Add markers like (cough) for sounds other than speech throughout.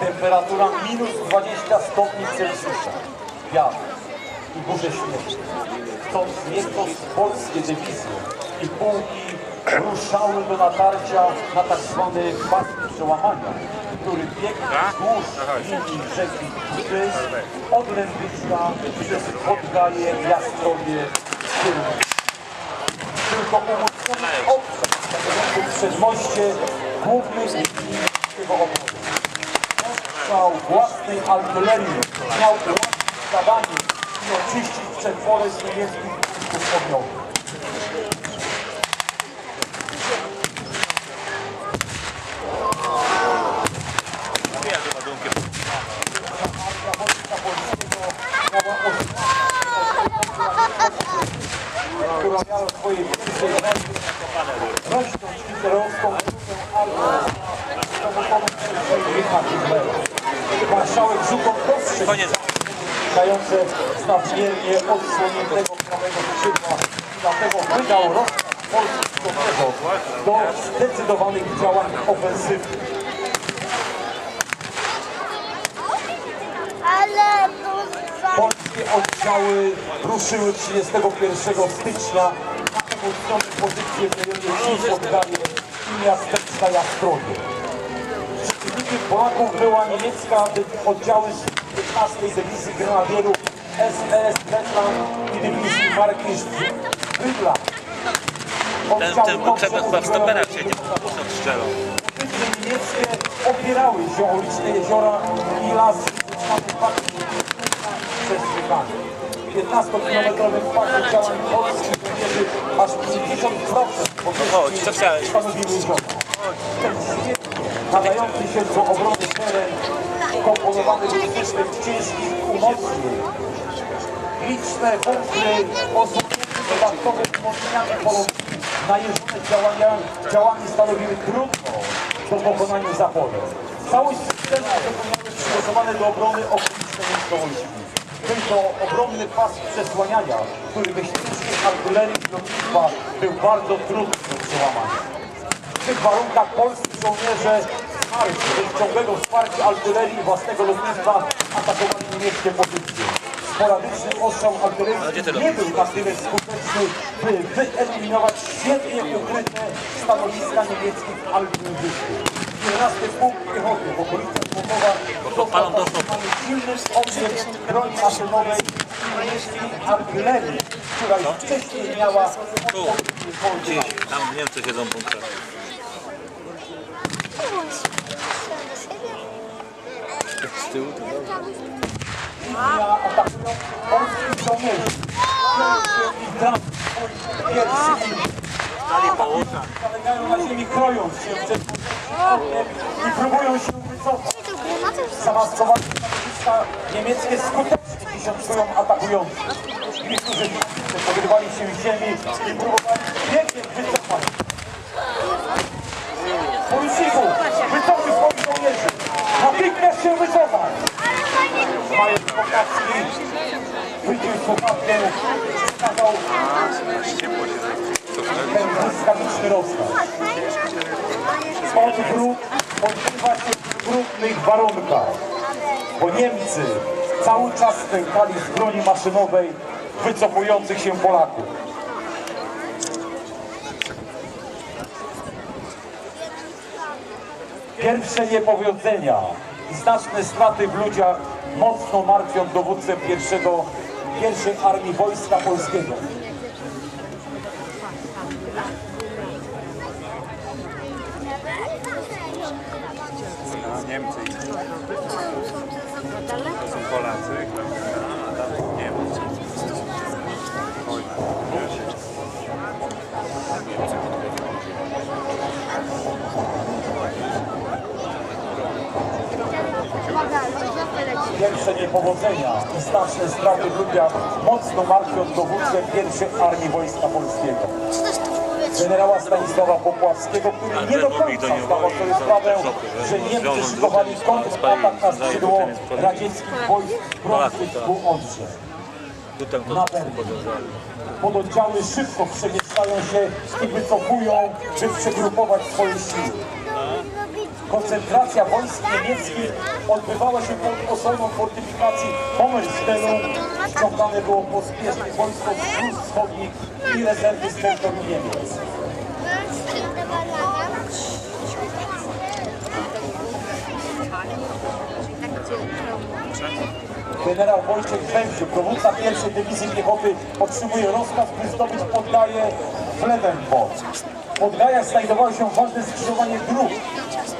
Temperatura minus 20 stopni Celsjusza. Wiatr i burze śnieżne. Chcąc nieco polskie dywizje i pułki ruszały do natarcia na tak zwany pas przełamania, który biegł wzdłuż linii rzeki Kuty od Lębicka przez Podgaje, Jastrowie, Skierów. Tylko umocniony obszar stanowiący przedmoście głównej linii tego obwodu. Ostrzał własnej artylerii. Miał ułatwić zadanie. I oczyścić przetwory z niemieckich punktów ogniowych. Mówiłem, że ładunkiem. Armia Wojska Polskiego miała ostrzał, która miała swoje pierwsze ręce rośnąć hitlerowską grupę armię dowodzoną przez Friedricha Hitlera. Marszałek Żukov dostrzegł Koniec. wynikające z nadmiernie prawego skrzydła i dlatego wydał rozkaz żołnierzom do zdecydowanych działań ofensywnych. Polskie oddziały ruszyły 31 stycznia na umocnione pozycje w rejonie Wsi Podgaje i miasteczka Jastrowie. Przeciwnikiem Polaków była niemiecka oddziały z 15 Dywizji Grenadierów SS Wetland i Dywizji Marki Bydla. Ten, ten potrzebny chyba w stoperach siedzi, są strzelą. Niemieckie opierały się o liczne jeziora i las wyznaczony przez Rykanie. 15-kilometrowym pasie działań polskich żołnierzy aż 50% Chodź, co chciałeś? stanowiły jeziora. Ten świetnie nadający się do obrony teren komponowany był system ciężkich umocnień. Liczne punkty osłonięte dodatkowymi umocnieniami polowymi najeżdżone działania, działami stanowiły trudną do pokonania zaporę. Całość systemu zapewniały przygotowane do obrony okoliczne miejscowości. Był to obronny pas przesłaniania, który ciężkiej artylerii lotnictwa był bardzo trudny do przełamania. W tych warunkach polscy żołnierze bez ciągłego wsparcia artylerii i własnego lotnictwa atakowali niemieckie pozycje. Sporadyczny ostrzał artyleryjski nie był na tyle skuteczny, by wyeliminować świetnie ukryte stanowiska niemieckich w Alpin Wyspy. 11 punkt piechoty w okolicach podpalą został otrzymany silny obiekt broni maszynowej i niemieckiej artylerii, która już wcześniej miała Tu, gdzieś, tam Niemcy siedzą w bunkrze. Z tyłu atakują polskich żołnierzy. Pierwszy i dram pierwszy Stali po uszach. zalegają na ziemi, krojąc się przed i próbują się wycofać. Zamaskowane stanowiska niemieckie skutecznie dziesiątkują atakujących. Niektórzy niemcy podrywali się z ziemi i próbowali biegiem wycofać. Poruczniku, wycofuj swoich żołnierzy! Natychmiast się wycofać! Kokacki wyciął słuchawkę, przekazał ten błyskawiczny rozkaz. Odwrót odbywa się w trudnych warunkach, bo Niemcy cały czas stękali z broni maszynowej wycofujących się Polaków. Pierwsze niepowodzenia i znaczne straty w ludziach mocno martwią dowódcę pierwszego, pierwszej Armii Wojska Polskiego. Niemcy to są Polacy, niepowodzenia i znaczne straty w ludziach mocno martwią dowódcę pierwszej Armii Wojska Polskiego. Generała Stanisława Popławskiego, który nie do końca zdawał sobie sprawę, że Niemcy szykowali kontratak na skrzydło radzieckich wojsk brązych ku Odrze. Na. Pododdziały szybko przemieszczają się i wycofują, by przegrupować swoje siły. Koncentracja wojsk niemieckich odbywała się pod osłoną fortyfikacji Pommerstelu. Ściągane było pospiesznie wojsko z Prus Wschodnich i rezerwy z terytorium Niemiec. Generał Wojciech Węgrzy, dowódca pierwszej dywizji piechoty, otrzymuje rozkaz, by zdobyć Podgaję w Lewenport. W Podgajach znajdowało się ważne skrzyżowanie dróg,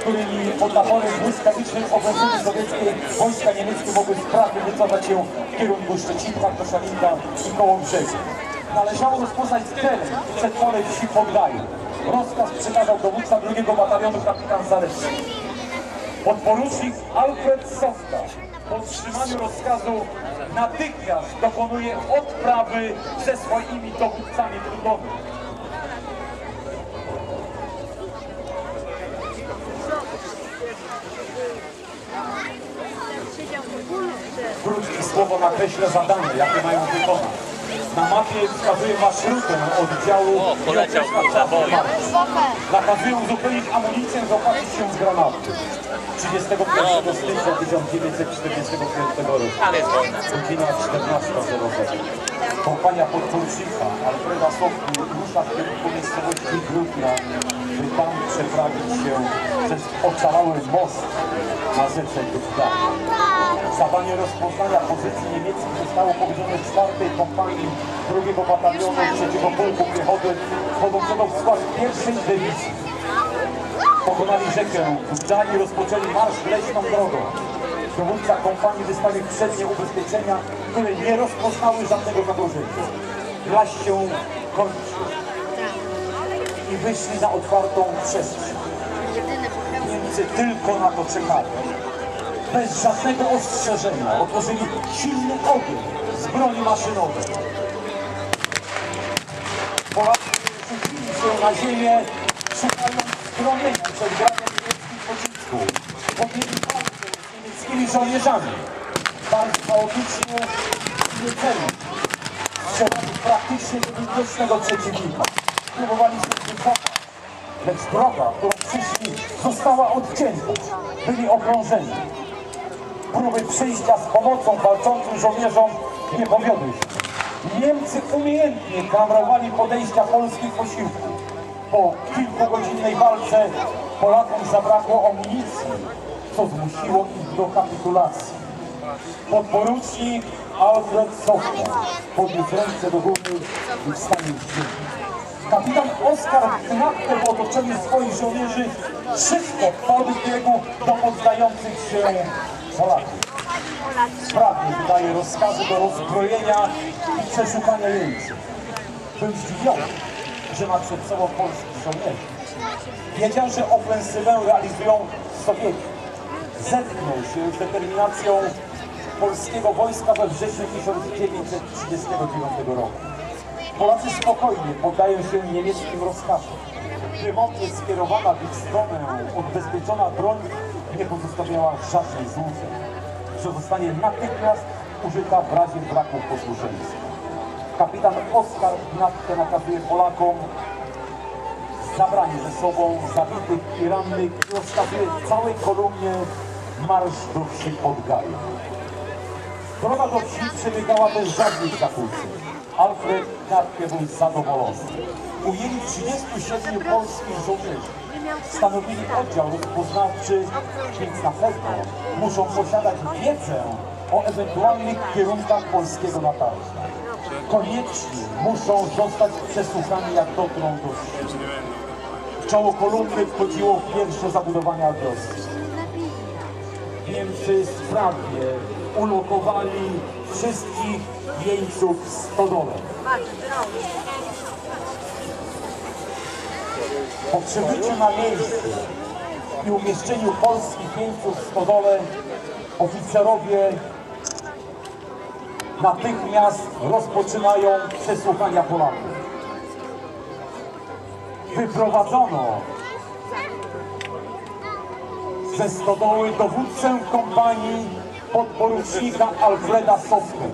którymi pod naporem błyskawicznej ofensywy sowieckiej wojska niemieckie mogły sprawnie wycofać się w kierunku Szczecinka, Koszalinka i Kołobrzegu. Należało rozpoznać cel przed pole wsi Podgaju. Rozkaz przekazał dowódca drugiego batalionu kapitan Zalewski. Podporucznik Alfred Sofka po otrzymaniu rozkazu natychmiast dokonuje odprawy ze swoimi dowódcami trudowym. Słowo nakreśla zadanie, jakie mają wykonać. Na mapie wskazuje marszrutę oddziału O, poleciał i określa czas naboi. wykonania. Nakazuje uzupełnić amunicję, zaopatrzyć się z granatu. 31 stycznia 1945 roku. Jest wolna. Godzina 14.00. Kompania podporucznika Alfreda Sopki rusza w kierunku miejscowości Grudnia, by tam przeprawić się przez ocalały most na rzece Grudnia. Zadanie rozpoznania pozycji niemieckich zostało powierzone czwartej kompanii drugiego batalionu trzeciego pułku piechoty wchodzącego w skład pierwszej dywizji. Pokonali rzekę Grudnia i rozpoczęli marsz leśną drogą. Dowódca kompanii wystawił przednie ubezpieczenia, które nie rozpoznały żadnego zagrożenia. Glaś się kończy i wyszli na otwartą przestrzeń. Niemcy tylko na to czekali. Bez żadnego ostrzeżenia otworzyli silny ogień z broni maszynowej. Polacy rzucili się na ziemię, szukając schronienia przed graniem niemieckich pocisków. Podjęli walkę z niemieckimi żołnierzami. Bardzo chaotycznie i niecelnie. Strzelali praktycznie do widocznego przeciwnika. Próbowali się wycofać, lecz droga, którą przyszli, została odcięta. Byli okrążeni. Próby przyjścia z pomocą walczącym żołnierzom nie powiodły się. Niemcy umiejętnie klamrowali podejścia polskich posiłków. Po kilkugodzinnej walce Polakom zabrakło amunicji, co zmusiło ich do kapitulacji. Podporucznik Alfred Sofka podniósł ręce do góry i wstanie ziemi. Kapitan Oskar Knapke w otoczeniu swoich żołnierzy szybko w biegu do poddających się Polaków. Sprawnie wydaje rozkazy do rozbrojenia i przeszukania jeńców. Był zdziwiony, że ma przed sobą polskich żołnierzy. Wiedział, że ofensywę realizują Sowieci. Zetknął się z determinacją polskiego wojska we wrześniu 1939 roku. Polacy spokojnie poddają się niemieckim rozkazom. Wymownie skierowana w ich stronę odbezpieczona broń nie pozostawiała żadnej złudzeń, że zostanie natychmiast użyta w razie braku posłuszeństwa. Kapitan Oskar Gnatkę nakazuje Polakom zabranie ze sobą zabitych i rannych i rozkazuje całej kolumnie marsz do wsi Podgaje. Droga do wsi przebiegała bez żadnych zakłóceń. Alfred Gnatkę był zadowolony. Ujęli 37 polskich żołnierzy. Stanowili oddział rozpoznawczy, więc na pewno muszą posiadać wiedzę o ewentualnych kierunkach polskiego natarcia. Koniecznie muszą zostać przesłuchani, jak dotrą do wsi. W czoło kolumny wchodziło pierwsze zabudowania agresji. Niemcy sprawnie ulokowali wszystkich jeńców stodole. Po przybyciu na miejsce i umieszczeniu polskich jeńców w stodole oficerowie natychmiast rozpoczynają przesłuchania Polaków. Wyprowadzono ze stodoły dowódcę kompanii podporucznika Alfreda Sofkę.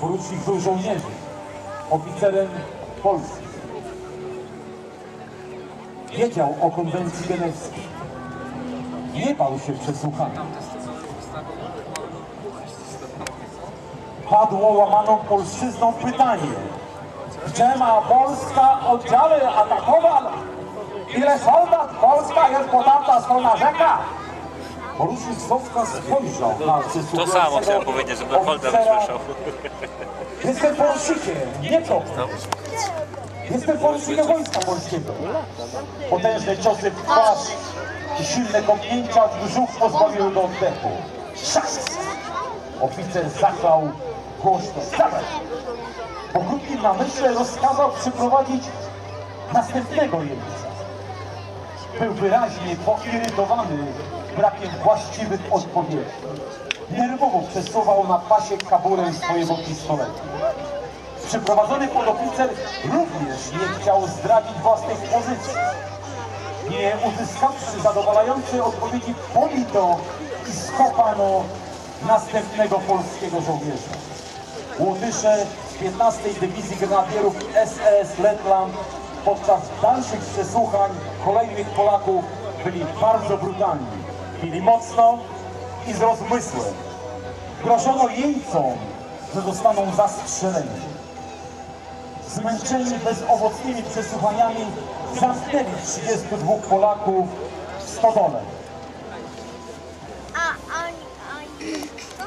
Porucznik był żołnierzem. oficerem polskim. Wiedział o konwencji genewskiej. Nie bał się przesłuchania. Padło łamaną polszczyzną pytanie. Gdzie ma Polska oddziały atakować? Ile soldat Polska jest podanta strona rzeka? Porucznik Sowka spojrzał na To samo chciałem powiedzieć, żeby Holder usłyszał. Jestem polszykiem, nie problem. Jestem polszykiem wojska polskiego. Potężne ciosy w twarz i silne kopnięcia w brzuch pozbawiły go oddechu. Szas! Oficer zachwał głośno. Dawaj! Krótkim namyśle rozkazał przyprowadzić następnego jeńca. Był wyraźnie poirytowany brakiem właściwych odpowiedzi. Nerwowo przesuwał na pasie kaburę swojego pistoletu. Przyprowadzony podoficer również nie chciał zdradzić własnej pozycji. Nie uzyskawszy zadowalającej odpowiedzi, pobito i skopano następnego polskiego żołnierza. Łotysze 15 Dywizji Grenadierów SS Letland podczas dalszych przesłuchań kolejnych Polaków byli bardzo brutalni. Bili mocno i z rozmysłem. Grożono jeńcom, że zostaną zastrzeleni. Zmęczeni bezowocnymi przesłuchaniami zamknęli 32 Polaków w stodole. A oni, oni, co?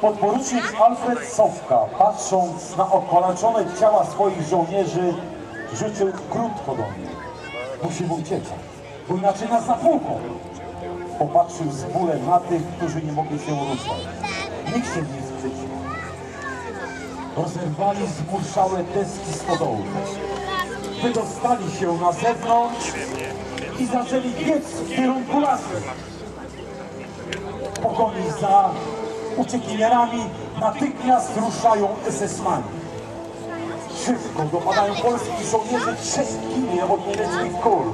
Podporucznik Alfred Sowka, patrząc na okaleczone ciała swoich żołnierzy, rzucił krótko do mnie. Musimy uciekać, bo inaczej nas zapłuką. Popatrzył z bólem na tych, którzy nie mogli się ruszać. Nikt się nie sprzeciwił. Rozerwali zmurszałe deski stodoły. Wydostali się na zewnątrz i zaczęli biec w kierunku lasu pogoni za uciekinierami natychmiast ruszają SS-mani. Szybko dopadają polskich żołnierzy, trzech ginie od niemieckich kul,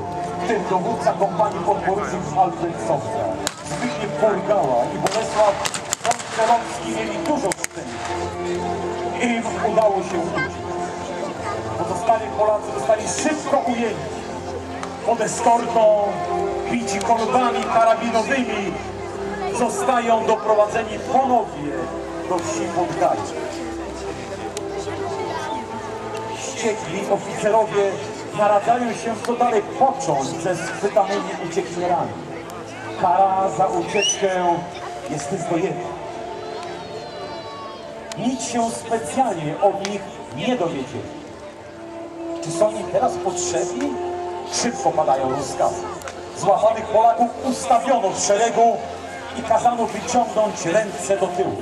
w tym dowódca kompanii podporucznik Alfred Sofka. Zbigniew Borgała i Bolesław Wątkelowski mieli dużo szczęścia. Im udało się uciec. Pozostali Polacy zostali szybko ujęci pod eskortą, bici kolbami karabinowymi, zostają doprowadzeni ponownie do wsi Podgaju. Wściekli oficerowie naradzają się, co dalej począć ze schwytanymi uciekinierami. Kara za ucieczkę jest tylko jedna. Nic się specjalnie od nich nie dowiedzieli. Czy są im teraz potrzebni? Szybko padają rozkazy. Złapanych Polaków ustawiono w szeregu i kazano wyciągnąć ręce do tyłu.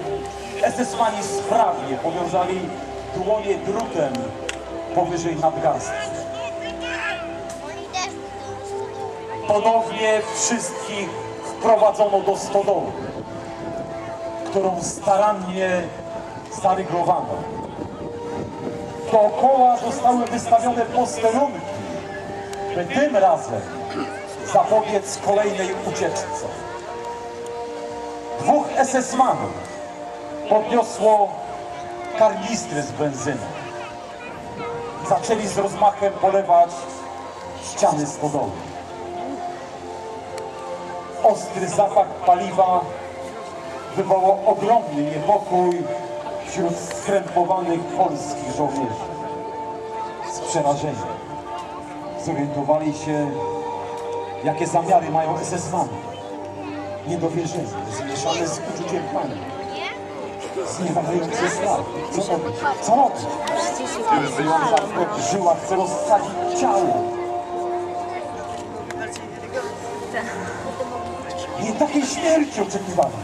SS-mani sprawnie powiązali dłonie drutem powyżej też Ponownie wszystkich wprowadzono do stodoły, którą starannie zaryglowano. Dookoła zostały wystawione posterunki, by tym razem zapobiec kolejnej ucieczce. SS-manów podniosło karnistry z benzyną. Zaczęli z rozmachem polewać ściany stodoły. Ostry zapach paliwa wywołał ogromny niepokój wśród skrępowanych polskich żołnierzy. Z przerażeniem zorientowali się, jakie zamiary mają SS-mani. Niedowierzenie, zmieszane z uczuciem pani. Zniewalający strach. Co robić? Co robić? Wyjąca w żyłach chce rozsadzić ciało. Nie takiej śmierci oczekiwali.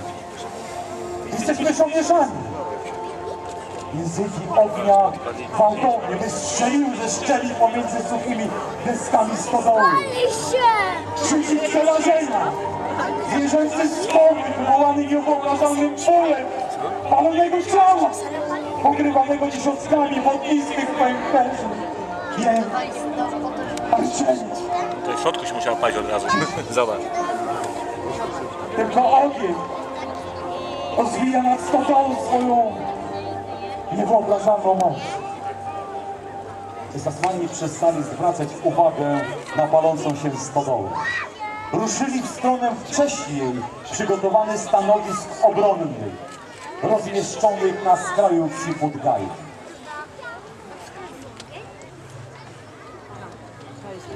Jesteśmy żołnierzami. Języki ognia gwałtownie wystrzeliły ze szczeli pomiędzy suchymi deskami stodoły. Pali się! Krzyki przerażenia. Zwierzęcy skok wywołany niewyobrażalnym bólem palonego ciała, pokrywanego tysiąckami wodnistych pęcherzy. Jem, parczenie. To w środku się musiała paść od razu. (laughs) Zobacz. Tylko ogień rozwija nad stodołą swoją niewyobrażalną moc. zasłani przestali zwracać uwagę na palącą się stodołę. Ruszyli w stronę wcześniej przygotowanych stanowisk obronnych, rozmieszczonych na skraju wsi Podgaje.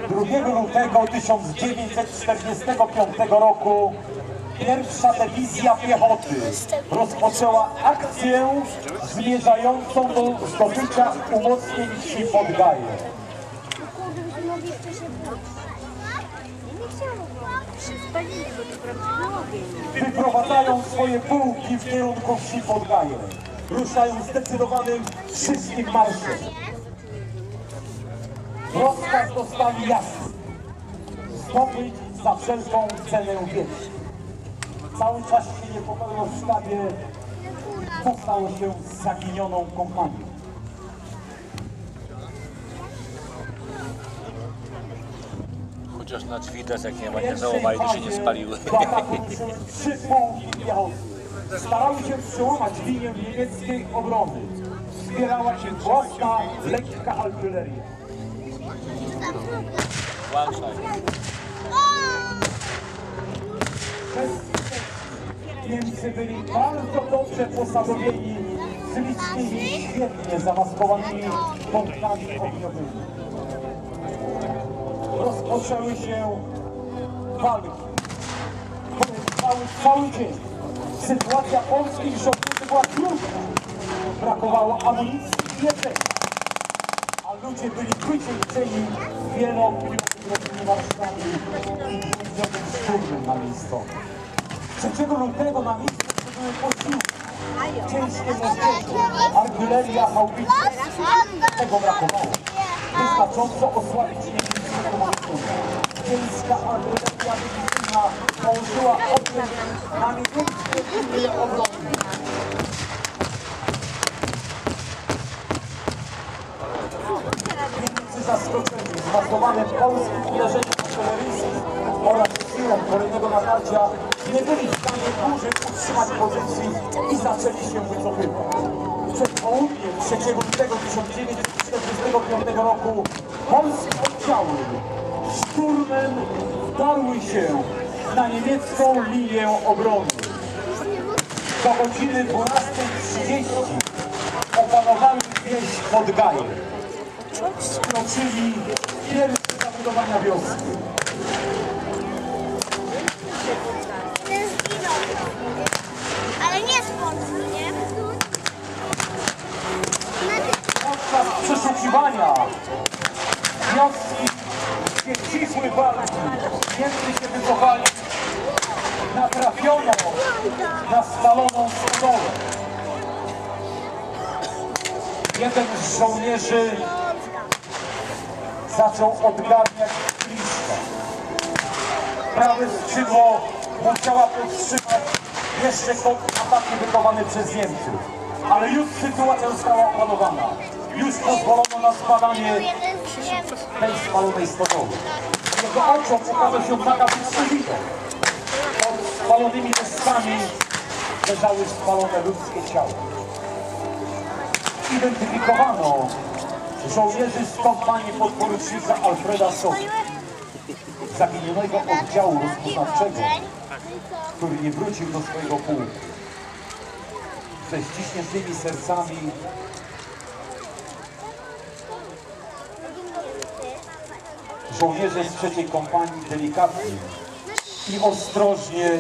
2 lutego 1945 roku pierwsza dywizja piechoty rozpoczęła akcję zmierzającą do zdobycia umocnień wsi Podgaje. Kurde, byśmy mogli jeszcze się budzić. Nie chciałam. Spalili, bo to prawdziwy ogień. Wyprowadzają swoje pułki w kierunku wsi Podgaje. Ruszają zdecydowanym wszystkim marszem. Rozkaz dostali jasny. Zdobyć za wszelką cenę wieś. Cały czas się niepokoją w sztabie. Co stało się zaginioną kompanią? Chociaż na drzwi jak nie ma, nie załamali, to się nie spaliły. Trzy pułki. Starały się przełamać linię niemieckiej obrony. Wspierała się własna lekka artyleria. Niemcy byli bardzo dobrze posadowieni z licznymi, świetnie zamaskowanymi punktami ogniowymi. Rozpoczęły się walki, trwały cały dzień. Sytuacja polskich żołnierzy była trudna. Brakowało amunicji i jedzenia, a ludzie byli wycieńczeni wielokilometrowymi marszami i dwudziestym szturmem na miejscowe. 3 lutego na miejscu były posiłki, ciężkie moździerze, artyleria, haubice. Tego brakowało. Wystarcząco osłabić. Ciężka artyleria dywizyjna położyła ogień na niemieckie linie obrony. Niemcy zaskoczeni zmasowanym polskim uderzeniem artyleryjskim oraz siłą kolejnego natarcia nie byli w stanie dłużej utrzymać pozycji i zaczęli się wycofywać. Przed południem 3 lutego 1945 roku polskie oddziały szturmem wdarły się na niemiecką linię obrony. Do godziny 12.30 opanowały wieś Podgaje wkroczyli pierwsze zabudowania wioski. Ten zginął. Ale nie z Polski, nie? Podczas przeszukiwania wioski, gdzie cichły walki, Niemcy się wycofali, natrafiono na spaloną stołę. Jeden z żołnierzy zaczął odgarniać liścia. Prawe skrzydło musiała powstrzymać jeszcze ataki wykonane przez Niemców. Ale już sytuacja została opanowana. Już pozwolono na spadanie Z tej spalonej stodoły. Jego oczom ukazał się makabryczny widok. Pod spalonymi deskami leżały spalone ludzkie ciała. Identyfikowano żołnierzy z kompanii podporucznika Alfreda Sosa, zaginionego oddziału rozpoznawczego, który nie wrócił do swojego pułku. Ze ściśniętymi sercami żołnierze z trzeciej kompanii delikatnie i ostrożnie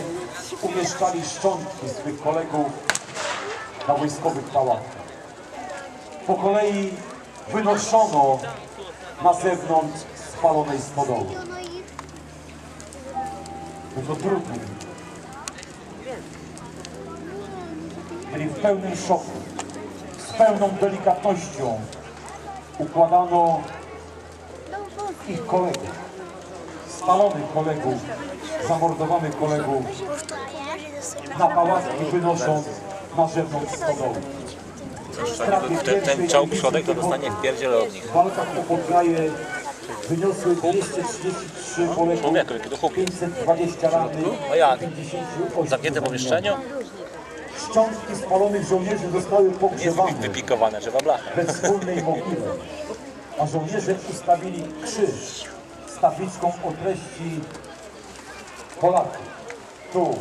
umieszczali szczątki swych kolegów na wojskowych pałatach. Po kolei wynoszono na zewnątrz spalonej stodoły. Był to trudny. Byli w pełnym szoku. Z pełną delikatnością układano ich kolegów. Spalonych kolegów, zamordowanych kolegów na pałatki wynosząc na zewnątrz stodoły. Ten, ten czołg środek to dostanie w pierdziel od nich. W walkach o Podgaje wyniosły 233 poległych, Człowieku, jaki to chłop. 520 rannych, No jak? 58 Zamknięte pomieszczeniu? Szczątki spalonych żołnierzy zostały Jest pogrzewane wypikowane, trzeba blachę. we wspólnej mogile. A żołnierze ustawili krzyż z tabliczką o treści Polacy. Tu,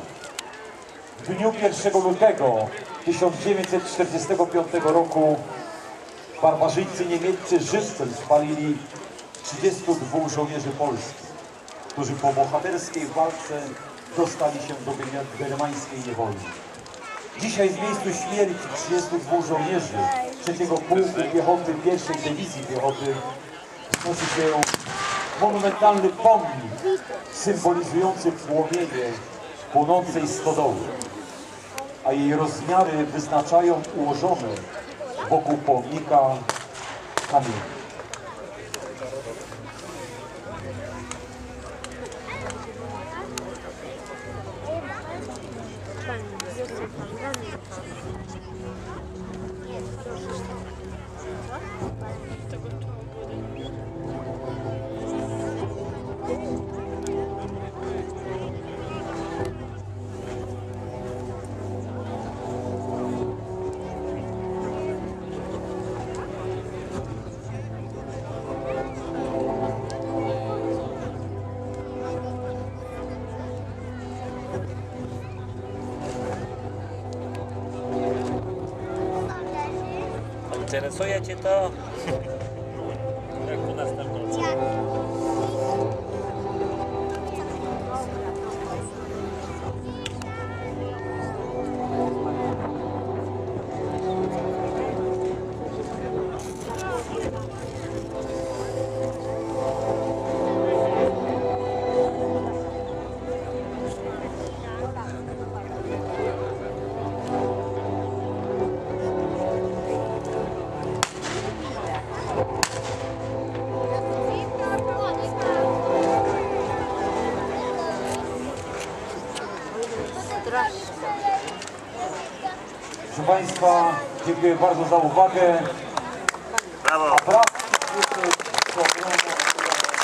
w dniu 1 lutego 1945 roku barbarzyńcy niemieccy żywcem spalili 32 żołnierzy polskich, którzy po bohaterskiej walce dostali się do germańskiej niewoli. Dzisiaj w miejscu śmierci 32 żołnierzy 3 Pułku Piechoty 1 Dywizji Piechoty wznosi się monumentalny pomnik symbolizujący płomienie płonącej stodoły, a jej rozmiary wyznaczają ułożone wokół pomnika kamienie. Нет, хорошо, что. Interesuje Cię to? Państwa, dziękuję bardzo za uwagę.